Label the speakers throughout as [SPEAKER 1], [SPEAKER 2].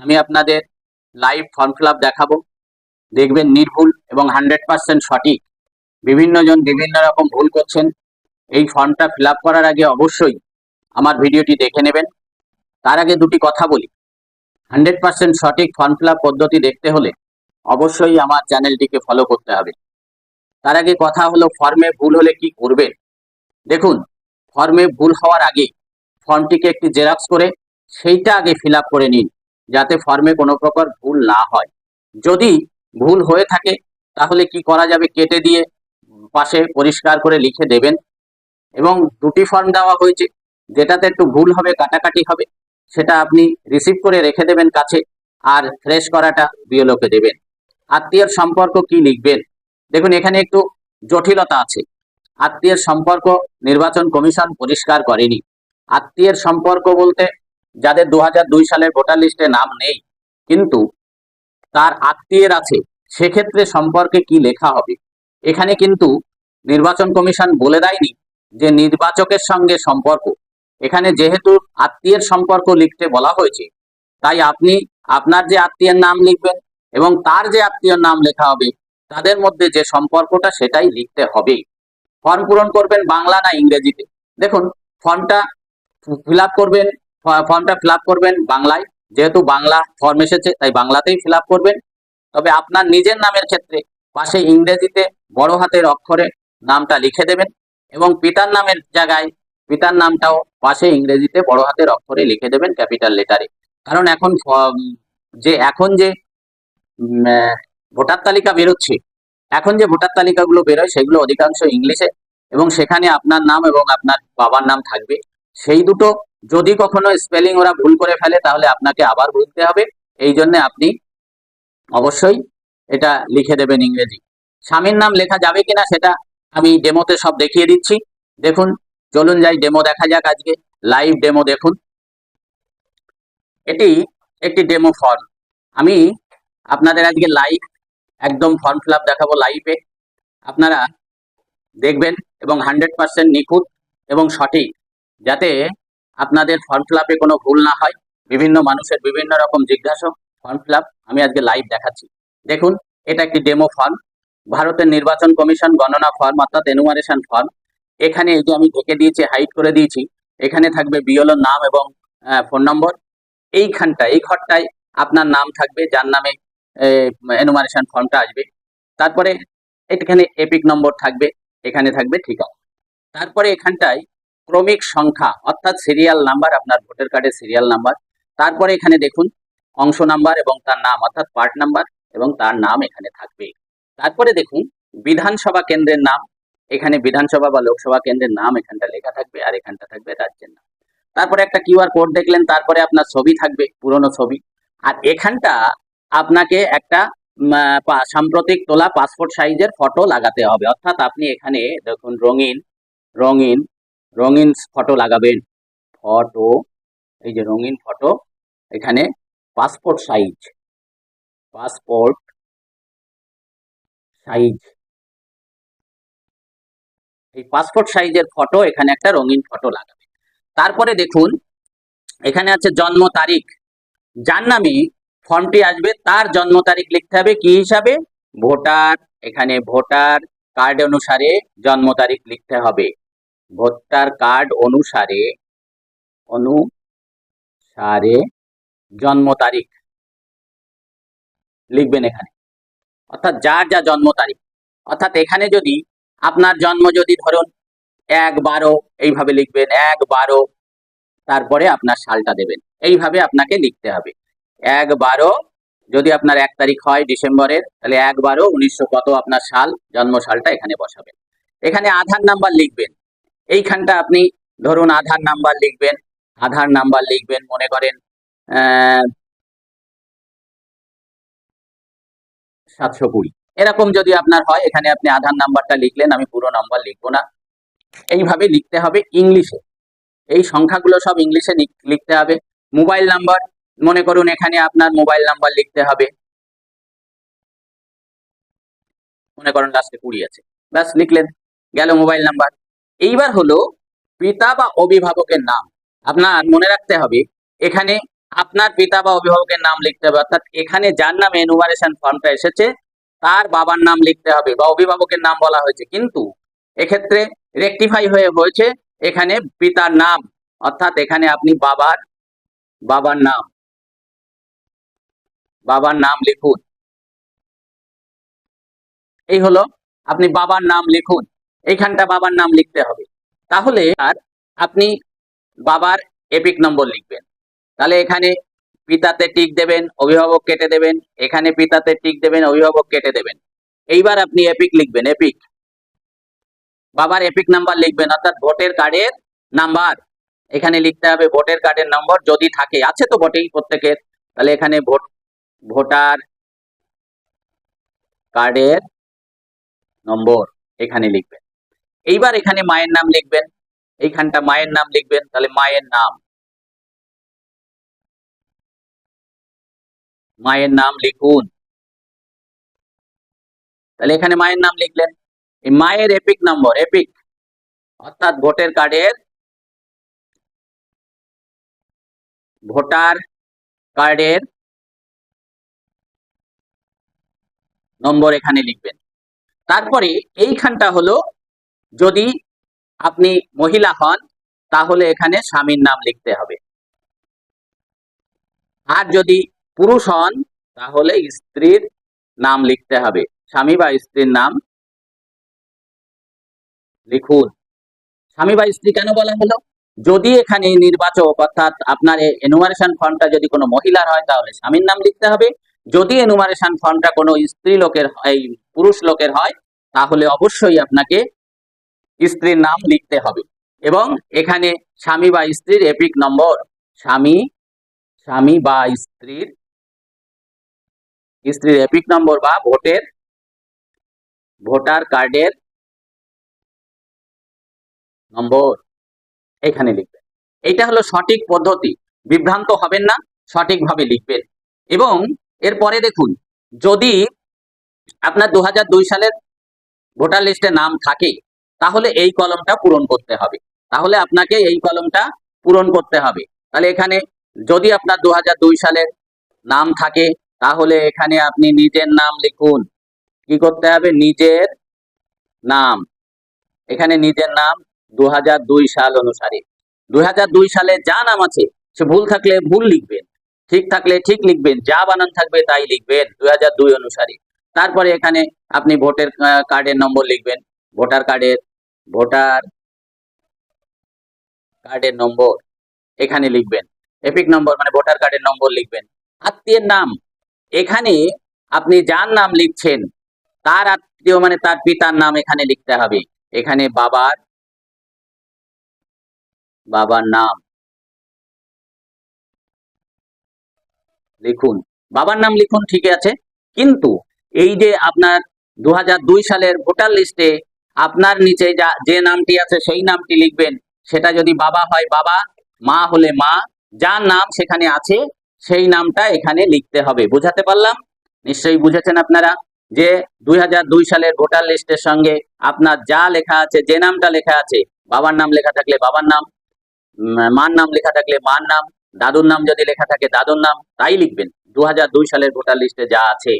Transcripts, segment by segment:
[SPEAKER 1] আমি আপনাদের live form fill দেখাবো। দেখবেন নির্ভুল এবং হান্ড্রেড পার্সেন্ট সঠিক। বিভিন্ন জন বিভিন্ন রকম ভুল করছেন। এই ফর্মটা ফিল করার আগে অবশ্যই আমার ভিডিওটি দেখে নেবেন। তার আগে দুটি কথা বলি। হান্ড্রেড পার্সেন্ট সঠিক ফর্ম ফিল পদ্ধতি দেখতে হলে অবশ্যই আমার চ্যানেলটিকে ফলো করতে হবে। তার আগে কথা হলো ফর্মে ভুল হলে কি করবেন? দেখুন ফর্মে ভুল হওয়ার আগে ফর্মটিকে একটি জেরক্স করে সেইটা আগে ফিল করে নিন। যাতে ফর্মে কোনো প্রকার ভুল না হয়। যদি ভুল হয়ে থাকে, তাহলে কি করা যাবে? কেটে দিয়ে পাশে পরিষ্কার করে লিখে দেবেন। এবং দুটি ফর্ম দেওয়া হয়েছে, যেটাতে একটু ভুল হবে, কাটাকাটি হবে, সেটা আপনি রিসিভ করে রেখে দেবেন কাছে, আর ফ্রেশ করাটা বিএলওকে দেবেন। আত্মীয়ের সম্পর্ক কি লিখবেন? দেখুন, এখানে একটু জটিলতা আছে। আত্মীয়ের সম্পর্ক নির্বাচন কমিশন পরিষ্কার করেনি। আত্মীয়ের সম্পর্ক বলতে যাদের দু সালের ভোটার লিস্টে নাম নেই, কিন্তু তার আত্মীয়ের আছে, সেক্ষেত্রে সম্পর্কে কি লেখা হবে? এখানে কিন্তু নির্বাচন কমিশন বলে দেয়নি যে নির্বাচকের সঙ্গে সম্পর্ক। এখানে যেহেতু আত্মীয়ের সম্পর্ক লিখতে বলা হয়েছে, তাই আপনি আপনার যে আত্মীয়ের নাম লিখবেন এবং তার যে আত্মীয়র নাম লেখা হবে, তাদের মধ্যে যে সম্পর্কটা সেটাই লিখতে হবে। ফর্ম পূরণ করবেন বাংলা না ইংরেজিতে? দেখুন, ফর্মটা ফিল করবেন ফর্মটা ফিল করবেন বাংলায়। যেহেতু বাংলা ফর্ম এসেছে, তাই বাংলাতেই ফিল করবেন। তবে আপনার নিজের নামের ক্ষেত্রে পাশে ইংরেজিতে বড় হাতের অক্ষরে নামটা লিখে দেবেন এবং পিতার নামের জায়গায় পিতার নামটাও পাশে ইংরেজিতে বড় হাতের অক্ষরে লিখে দেবেন ক্যাপিটাল লেটারে। কারণ এখন যে এখন যে ভোটার তালিকা বেরোচ্ছে, এখন যে ভোটার তালিকাগুলো বেরোয় সেগুলো অধিকাংশ ইংলিশে এবং সেখানে আপনার নাম এবং আপনার বাবার নাম থাকবে। সেই দুটো যদি কখনো স্পেলিং ওরা ভুল করে ফেলে, তাহলে আপনাকে আবার বলতে হবে। এই জন্য আপনি অবশ্যই এটা লিখে দেবেন ইংরেজি। স্বামীর নাম লেখা যাবে কিনা সেটা আমি ডেমোতে সব দেখিয়ে দিচ্ছি। দেখুন, চলুন যাই, ডেমো দেখা যাক আজকে। লাইভ ডেমো দেখুন। এটি একটি ডেমো ফর্ম। আমি আপনাদের আজকে লাইভ, একদম ফর্ম ফিল দেখাবো লাইভে। আপনারা দেখবেন এবং হান্ড্রেড পার্সেন্ট নিখুঁত এবং সঠিক। যাতে আপনাদের ফর্ম ফিল কোনো ভুল না হয়। বিভিন্ন মানুষের বিভিন্ন রকম জিজ্ঞাসা ফর্ম ফিল আমি আজকে লাইভ দেখাচ্ছি। দেখুন, এটা একটি ডেমো ফর্ম ভারতের নির্বাচন কমিশন গণনা ফর্ম অর্থাৎ এনুমারেশন ফর্ম এখানে এই যে আমি ঢেকে দিয়েছি হাইড করে দিয়েছি, এখানে থাকবে বিএলওর নাম এবং ফোন নম্বর এইখানটা এই ঘরটায় আপনার নাম থাকবে, যার নামে এনুমারেশন ফর্মটা আসবে। তারপরে এখানে এপিক নম্বর থাকবে, এখানে থাকবে ঠিকানা। তারপরে এখানটায় ক্রমিক সংখ্যা, অর্থাৎ সিরিয়াল নাম্বার আপনার ভোটার কার্ডের সিরিয়াল নাম্বার তারপরে এখানে দেখুন, অংশ নাম্বার এবং তার নাম, অর্থাৎ পার্ট নাম্বার এবং তার নাম এখানে থাকবে। তারপরে দেখুন, বিধানসভা কেন্দ্রের নাম। এখানে বিধানসভা বা লোকসভা কেন্দ্রের নাম এখানটা লেখা থাকবে আর এখানটা থাকবে রাজ্যের নাম। তারপরে একটা কিউআর কোড দেখলেন, তারপরে আপনার ছবি থাকবে, পুরনো ছবি। আর এখানটা আপনাকে একটা সাম্প্রতিক তোলা পাসপোর্ট সাইজের ফটো লাগাতে হবে। অর্থাৎ আপনি এখানে দেখুন, রঙিন রঙিন রঙিন ফটো লাগাবেন ফটো, এই যে রঙিন ফটো, এখানে পাসপোর্ট সাইজ পাসপোর্ট সাইজ এই পাসপোর্ট সাইজের ফটো, এখানে একটা রঙিন ফটো লাগাবে। তারপরে দেখুন, এখানে আছে জন্ম তারিখ। যার নামে ফর্মটি আসবে, তার জন্ম তারিখ লিখতে হবে, কি হিসাবে? ভোটার। এখানে ভোটার কার্ড অনুসারে জন্ম তারিখ লিখতে হবে। ভোটার কার্ড অনুসারে অনুসারে জন্ম তারিখ লিখবেন এখানে। অর্থাৎ যার যা জন্ম তারিখ। অর্থাৎ এখানে যদি আপনার জন্ম যদি ধরুন এক বারো এইভাবে লিখবেন, এক বারো তারপরে আপনার সালটা দেবেন। এইভাবে আপনাকে লিখতে হবে। এক বারো যদি আপনার এক তারিখ হয় ডিসেম্বরের, তাহলে এক বারো, উনিশশো কত আপনার সাল, জন্ম সালটা এখানে বসাবেন। এখানে আধার নাম্বার লিখবেন। এইখানটা আপনি ধরুন আধার নাম্বার লিখবেন, আধার নাম্বার লিখবেন, মনে করেন সাতশো কুড়ি। এরকম যদি আপনার হয়, এখানে আপনি আধার নাম্বারটা লিখলেন, আমি পুরো নাম্বার লিখব না। এইভাবে লিখতে হবে ইংলিশে। এই সংখ্যাগুলো সব ইংলিশে লিখতে হবে। মোবাইল নাম্বার, মনে করুন এখানে আপনার মোবাইল নাম্বার লিখতে হবে। মনে করেন লাস্টে কুড়ি আছে। ব্যাস, লিখলেন, গেল মোবাইল নাম্বার। এইবার হলো পিতা বা অভিভাবকের নাম। আপনার মনে রাখতে হবে, এখানে আপনার পিতা বা অভিভাবকের নাম লিখতে হবে, অর্থাৎ এখানে যার নামে এনুমারেশন ফর্মটা এসেছে, তার বাবার নাম লিখতে হবে বা অভিভাবকের নাম বলা হয়েছে। কিন্তু এক্ষেত্রে রেকটিফাই হয়ে হয়েছে, এখানে পিতার নাম, অর্থাৎ এখানে আপনি বাবার বাবার নাম বাবার নাম লিখুন। এই হলো, আপনি বাবার নাম লিখুন। এইখানটা বাবার নাম লিখতে হবে। তাহলে আর আপনি বাবার এপিক নম্বর লিখবেন। তাহলে এখানে পিতাতে টিক দেবেন, অভিভাবক কেটে দেবেন, এখানে পিতাতে টিক দেবেন, অভিভাবক কেটে দেবেন। এইবার আপনি এপিক লিখবেন, এপিক। বাবার এপিক নাম্বার লিখবেন, অর্থাৎ ভোটের কার্ডের নাম্বার। এখানে লিখতে হবে ভোটের কার্ডের নম্বর যদি থাকে, আছে তো বটেই প্রত্যেকের। তাহলে এখানে ভোট, ভোটার কার্ডের নম্বর এখানে লিখবেন। এইবার এখানে মায়ের নাম লিখবেন। এইখানটা মায়ের নাম লিখবেন, তাহলে মায়ের নাম। মায়ের নাম লিখুন। তাহলে এখানে মায়ের নাম লিখলেন। এই মায়ের এপিক নম্বর এপিক অর্থাৎ ভোটার কার্ডের ভোটার কার্ডের নম্বর এখানে লিখবেন। তারপরে এইখানটা হলো যদি আপনি মহিলা হন, তাহলে এখানে স্বামীর নাম লিখতে হবে। আর যদি পুরুষ হন, তাহলে স্ত্রীর নাম লিখতে হবে। স্বামী বা স্ত্রীর নাম লিখুন। স্বামী বা স্ত্রী কেন বলা হলো? যদি এখানে নির্বাচক, অর্থাৎ আপনার এনুমারেশন ফর্মটা যদি কোনো মহিলার হয়, তাহলে স্বামীর নাম লিখতে হবে। যদি এনুমারেশন ফর্মটা কোনো স্ত্রী লোকের, এই পুরুষ লোকের হয়, তাহলে অবশ্যই আপনাকে স্ত্রীর নাম লিখতে হবে। এবং এখানে স্বামী বা স্ত্রীর এপিক নম্বর, স্বামী স্বামী বা স্ত্রীর স্ত্রীর এপিক নম্বর বা ভোটের, ভোটার কার্ডের নম্বর এখানে লিখবেন। এটা হলো সঠিক পদ্ধতি। বিভ্রান্ত হবেন না, সঠিকভাবে লিখবেন। এবং এরপরে দেখুন, যদি আপনার দু হাজার দুই সালের ভোটার লিস্টে নাম থাকে তাহলে এই কলমটা পূরণ করতে হবে। তাহলে আপনাকে এই কলমটা পূরণ করতে হবে। তাহলে এখানে যদি আপনার দু হাজার দুই সালের নাম থাকে, তাহলে এখানে আপনি নিজের নাম লিখুন। কি করতে হবে? নিজের নাম। এখানে নিজের নাম দু হাজার দুই সাল অনুসারে। দু দুই সালে যা নাম আছে, সে ভুল থাকলে ভুল লিখবেন। ঠিক থাকলে ঠিক লিখবেন। যা বানান থাকবে তাই লিখবেন দুই অনুসারে। তারপরে এখানে আপনি ভোটের কার্ডের নম্বর লিখবেন। ভোটার কার্ডের ভোটার কার্ডের নম্বর এখানে লিখবেন। এপিক নম্বর মানে ভোটার কার্ডের নম্বর লিখবেন। আত্মীয়ের নাম। এখানে আপনি যার নাম লিখছেন, তার আত্মীয় মানে তার পিতার নাম এখানে লিখতে হবে। এখানে বাবার বাবার নাম লিখুন। বাবার নাম লিখুন ঠিক আছে। কিন্তু এই যে আপনার দু হাজার দুই সালের ভোটার লিস্টে আপনার নিচে যা, যে নামটি আছে সেই নামটি লিখবেন। সেটা যদি বাবা হয় বাবা, মা হলে মা, যার নাম সেখানে আছে, সেই নামটা এখানে লিখতে হবে। বুঝাতে পারলাম? নিশ্চয়ই বুঝেছেন আপনারা যে দুই হাজার দুই সালের ভোটার লিস্টের সঙ্গে আপনার যা লেখা আছে, যে নামটা লেখা আছে, বাবার নাম লেখা থাকলে বাবার নাম মার নাম লেখা থাকলে মার নাম, দাদুর নাম যদি লেখা থাকে দাদুর নাম, তাই লিখবেন। দুই হাজার দুই সালের ভোটার লিস্টে যা আছে।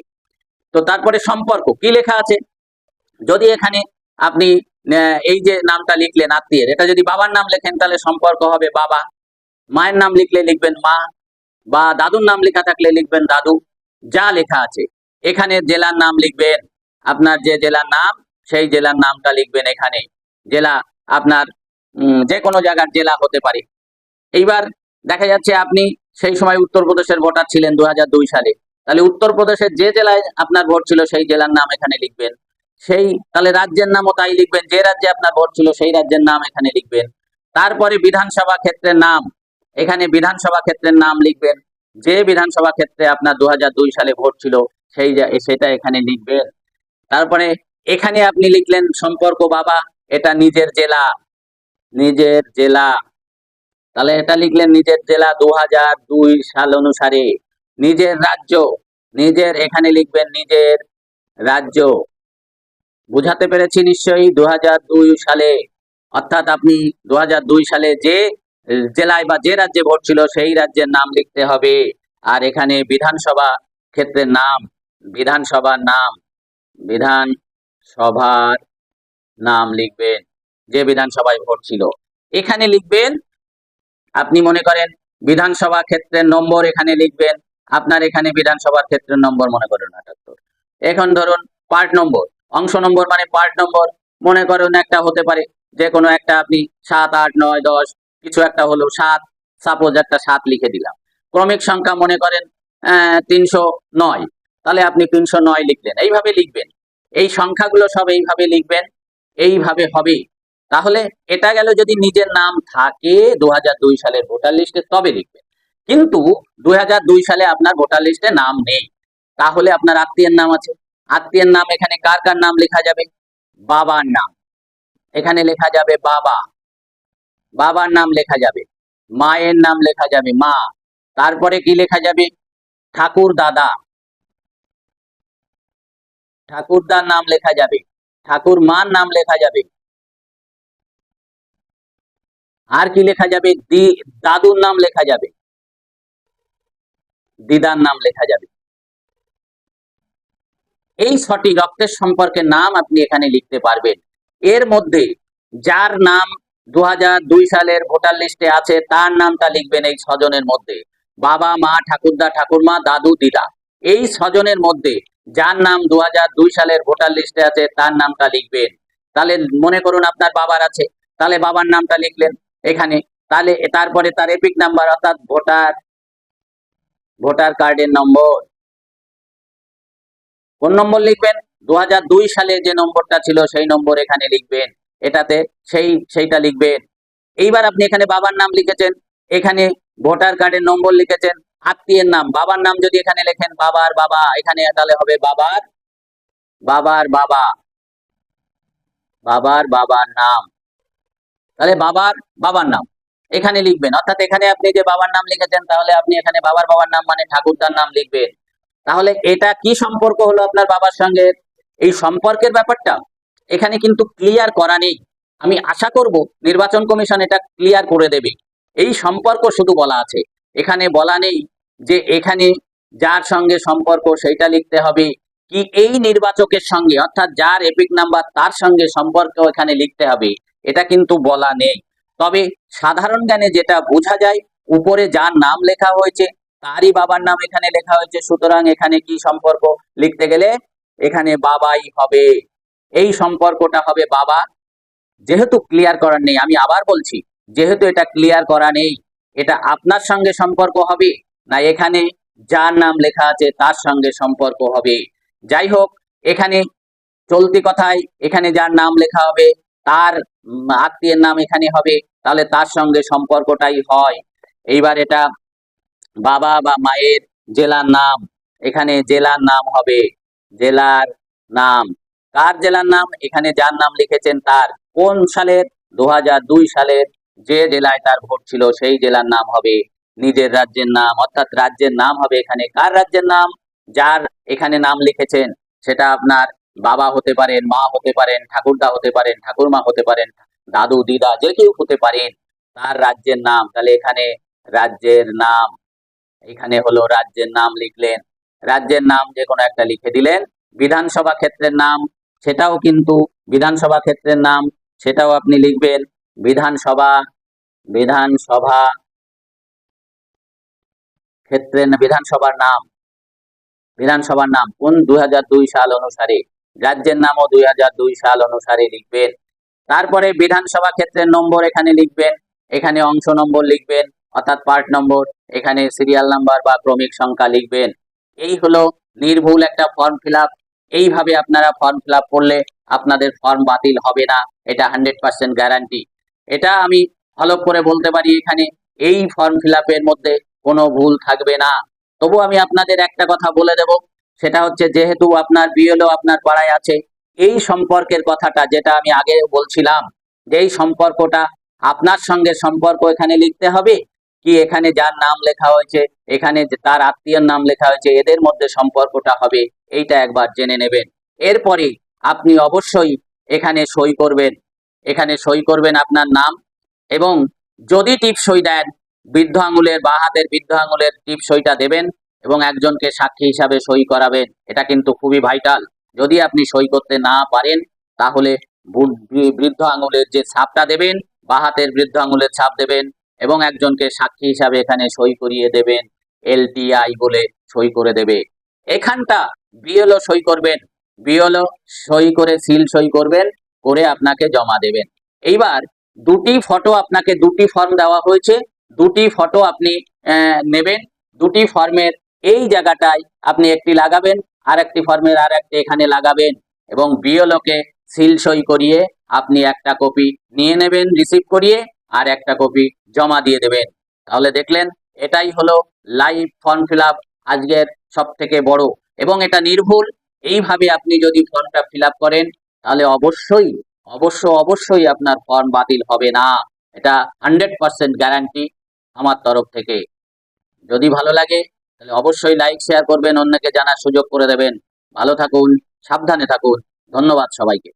[SPEAKER 1] তো তারপরে সম্পর্ক, কি লেখা আছে? যদি এখানে আপনি এই যে নামটা লিখলেন আত্মীয়ের, এটা যদি বাবার নাম লেখেন তাহলে সম্পর্ক হবে বাবা। মায়ের নাম লিখলে লিখবেন মা, বা দাদুর নাম লেখা থাকলে লিখবেন দাদু। যা লেখা আছে, এখানে জেলার নাম লিখবেন, আপনার যে জেলার নাম, সেই জেলার নামটা লিখবেন এখানে। জেলা আপনার যে কোনো জায়গার জেলা হতে পারে। এইবার দেখা যাচ্ছে আপনি সেই সময় উত্তরপ্রদেশের ভোটার ছিলেন দু হাজার দুই সালে। তাহলে উত্তরপ্রদেশের যে জেলায় আপনার ভোট ছিল সেই জেলার নাম এখানে লিখবেন। সেই, তাহলে রাজ্যের নামও তাই লিখবেন। যে রাজ্যে আপনার ভোট ছিল, সেই রাজ্যের নাম এখানে লিখবেন। তারপরে বিধানসভা ক্ষেত্রের নাম, এখানে বিধানসভা ক্ষেত্রের নাম লিখবেন। যে বিধানসভা ক্ষেত্রে আপনার দু হাজার দুই সালে ভোট ছিল, সেই সেটা এখানে লিখবেন। তারপরে এখানে আপনি লিখলেন, সম্পর্ক বাবা, এটা নিজের জেলা। নিজের জেলা। তাহলে এটা লিখলেন, নিজের জেলা দু দুই সাল অনুসারে। নিজের রাজ্য, নিজের, এখানে লিখবেন, নিজের রাজ্য। বুঝাতে পেরেছি নিশ্চয়ই দু হাজার দুই সালে। অর্থাৎ আপনি দু হাজার দুই সালে যে জেলায় বা যে রাজ্যে ভোট ছিল সেই রাজ্যের নাম লিখতে হবে। আর এখানে বিধানসভা ক্ষেত্রের নাম, বিধানসভার নাম বিধান সভার নাম লিখবেন যে বিধানসভায় ভোট ছিল। এখানে লিখবেন, আপনি মনে করেন বিধানসভা ক্ষেত্রের নম্বর এখানে লিখবেন, আপনার এখানে বিধানসভার ক্ষেত্রের নম্বর মনে করেন আটাত্তর। এখন ধরুন পার্ট নম্বর। অংশ নম্বর মানে পার্ট নম্বর, মনে করুন একটা হতে পারে যে কোনো একটা আপনি সাত, আট, নয়, দশ, কিছু একটা হলো সাত সাপোজ একটা সাত লিখে দিলাম। ক্রমিক সংখ্যা মনে করেন তিনশো নয়। তাহলে আপনি তিনশো নয় লিখলেন। এইভাবে লিখবেন। এই সংখ্যাগুলো সব এইভাবে লিখবেন। এইভাবে হবে। তাহলে এটা গেল যদি নিজের নাম থাকে দু সালের ভোটার লিস্টে তবে লিখবেন। কিন্তু দু হাজার দুই সালে আপনার ভোটার লিস্টে নাম নেই। তাহলে আপনার আত্মীয়ের নাম আছে। আত্মীয়ের নাম এখানে কার কার নাম লেখা যাবে? বাবার নাম। এখানে লেখা যাবে বাবা। বাবার নাম লেখা যাবে। মায়ের নাম লেখা যাবে মা। তারপরে কি লেখা যাবে? ঠাকুর দাদা। ঠাকুরদার নাম লেখা যাবে। ঠাকুর মার নাম লেখা যাবে। আর কি লেখা যাবে? দি দাদুর নাম লেখা যাবে। দিদার নাম লেখা যাবে। এই ছটি রক্তের সম্পর্কে নাম আপনি এখানে লিখতে পারবেন। এর মধ্যে যার নাম দু হাজার দুই সালের ভোটার লিস্টে আছে, তার নামটা লিখবেন এই ছজনের মধ্যে। বাবা, মা, ঠাকুরদা, ঠাকুরমা, দাদু, দিদা। এই ছজনের মধ্যে যার নাম দু হাজার দুই সালের ভোটার লিস্টে আছে, তার নামটা লিখবেন। তাহলে মনে করুন আপনার বাবার আছে। তাহলে বাবার নামটা লিখলেন এখানে। তাহলে তারপরে তার এপিক নাম্বার অর্থাৎ ভোটার ভোটার কার্ডের নম্বর। কোন নম্বর লিখবেন। দু হাজার দুই সালে যে নম্বরটা ছিল, সেই নম্বর এখানে লিখবেন। এটাতে সেই, সেইটা লিখবেন। এইবার আপনি এখানে বাবার নাম লিখেছেন, এখানে ভোটার কার্ডের নম্বর লিখেছেন, আত্মীয়ের নাম। বাবার নাম যদি এখানে লেখেন, বাবার বাবা, এখানে তাহলে হবে বাবার বাবার বাবা। বাবার বাবার নাম। তাহলে বাবার বাবার নাম এখানে লিখবেন। অর্থাৎ এখানে আপনি যে বাবার নাম লিখেছেন, তাহলে আপনি এখানে বাবার বাবার নাম মানে ঠাকুরদার নাম লিখবেন। তাহলে এটা কি সম্পর্ক হলো আপনার বাবার সঙ্গে? এই সম্পর্কের ব্যাপারটা এখানে কিন্তু ক্লিয়ার করা নেই। আমি আশা করব নির্বাচন কমিশন এটা ক্লিয়ার করে দেবে। এই সম্পর্ক শুধু বলা আছে। এখানে বলা নেই যে এখানে যার সঙ্গে সম্পর্ক সেইটা লিখতে হবে। কি এই নির্বাচকের সঙ্গে অর্থাৎ যার এপিক নাম্বার তার সঙ্গে সম্পর্ক এখানে লিখতে হবে, এটা কিন্তু বলা নেই। তবে সাধারণ জ্ঞানে যেটা বোঝা যায়, উপরে যার নাম লেখা হয়েছে তারই বাবার নাম এখানে লেখা হয়েছে। সুতরাং এখানে কি সম্পর্ক? লিখতে গেলে এখানে বাবাই হবে। এই সম্পর্কটা হবে বাবা। যেহেতু ক্লিয়ার করার নেই, আমি আবার বলছি, যেহেতু এটা ক্লিয়ার করা নেই, এটা আপনার সঙ্গে সম্পর্ক হবে না এখানে যার নাম লেখা আছে তার সঙ্গে সম্পর্ক হবে। যাই হোক, এখানে চলতি কথায় এখানে যার নাম লেখা হবে, তার আত্মীয়ের নাম এখানে হবে, তাহলে তার সঙ্গে সম্পর্কটাই হয়। এইবার এটা বাবা বা মায়ের জেলার নাম। এখানে জেলার নাম হবে, জেলার নাম। কার জেলার নাম? এখানে যার নাম লিখেছেন তার কোন সালের? দু দুই সালের যে জেলায় তার ভোট ছিল সেই জেলার নাম হবে নিজের রাজ্যের নাম। অর্থাৎ রাজ্যের নাম হবে এখানে কার রাজ্যের নাম? যার এখানে নাম লিখেছেন, সেটা আপনার বাবা হতে পারেন, মা হতে পারেন, ঠাকুরদা হতে পারেন, ঠাকুরমা হতে পারেন, দাদু, দিদা, যে কেউ হতে পারেন, তার রাজ্যের নাম। তাহলে এখানে রাজ্যের নাম এখানে হলো রাজ্যের নাম লিখলেন, রাজ্যের নাম যে কোনো একটা লিখে দিলেন, বিধানসভা ক্ষেত্রের নাম, সেটাও কিন্তু বিধানসভা ক্ষেত্রের নাম, সেটাও আপনি লিখবেন, বিধানসভা বিধানসভা ক্ষেত্রের বিধানসভার নাম বিধানসভার নাম কোন দুই হাজার দুই সাল অনুসারে, রাজ্যের নামও দুই হাজার দুই সাল অনুসারে লিখবেন। তারপরে বিধানসভা ক্ষেত্রের নম্বর এখানে লিখবেন, এখানে অংশ নম্বর লিখবেন অর্থাৎ পার্ট নম্বর এখানে সিরিয়াল নাম্বার বা ক্রমিক সংখ্যা লিখবেন। এই হলো নির্ভুল একটা ফর্ম ফিল এইভাবে আপনারা ফর্ম ফিল করলে আপনাদের ফর্ম বাতিল হবে না। এটা হান্ড্রেড পার্সেন্ট গ্যারান্টি এটা আমি হলপ করে বলতে পারি এখানে, এই ফর্ম ফিল মধ্যে কোনো ভুল থাকবে না। তবু আমি আপনাদের একটা কথা বলে দেব, সেটা হচ্ছে যেহেতু আপনার বিএলও আপনার পাড়ায় আছে, এই সম্পর্কের কথাটা যেটা আমি আগে বলছিলাম, যে এই সম্পর্কটা আপনার সঙ্গে সম্পর্ক এখানে লিখতে হবে কি এখানে যার নাম লেখা হয়েছে, এখানে তার আত্মীয়র নাম লেখা হয়েছে, এদের মধ্যে সম্পর্কটা হবে, এইটা একবার জেনে নেবেন। এরপরে আপনি অবশ্যই এখানে সই করবেন, এখানে সই করবেন আপনার নাম এবং যদি টিপ সই দেন, বৃদ্ধ আঙুলের বা হাতের বৃদ্ধ আঙুলের টিপ সইটা দেবেন এবং একজনকে সাক্ষী হিসাবে সই করাবেন, এটা কিন্তু খুবই ভাইটাল। যদি আপনি সই করতে না পারেন, তাহলে বৃদ্ধ আঙুলের যে ছাপটা দেবেন বা হাতের বৃদ্ধ আঙুলের ছাপ দেবেন এবং একজনকে সাক্ষী হিসাবে এখানে সই করিয়ে দেবেন এলটিআই বলে সই করে দেবে। এখানটা বিএলও সই করবেন, বিএলও সই করে, সিল সই করবেন, করে আপনাকে জমা দেবেন। এইবার দুটি ফটো আপনাকে দুটি ফর্ম দেওয়া হয়েছে, দুটি ফটো আপনি নেবেন, দুটি ফর্মের এই জায়গাটায় আপনি একটি লাগাবেন আর একটি ফর্মের আর একটি এখানে লাগাবেন এবং বিএলওকে সিল সই করিয়ে আপনি একটা কপি নিয়ে নেবেন, রিসিভ করিয়ে আর একটা কপি জমা দিয়ে দেবেন। তাহলে দেখলেন, এটাই হলো লাইভ ফর্ম ফিল আজকের সব থেকে বড়। এবং এটা নির্ভুল, এইভাবে আপনি যদি ফর্মটা ফিল করেন, তাহলে অবশ্যই, অবশ্য অবশ্যই আপনার ফর্ম বাতিল হবে না। এটা হান্ড্রেড পার্সেন্ট গ্যারান্টি আমার তরফ থেকে। যদি ভালো লাগে, তাহলে অবশ্যই লাইক শেয়ার করবেন, অন্যকে জানার সুযোগ করে দেবেন। ভালো থাকুন, সাবধানে থাকুন। ধন্যবাদ সবাইকে।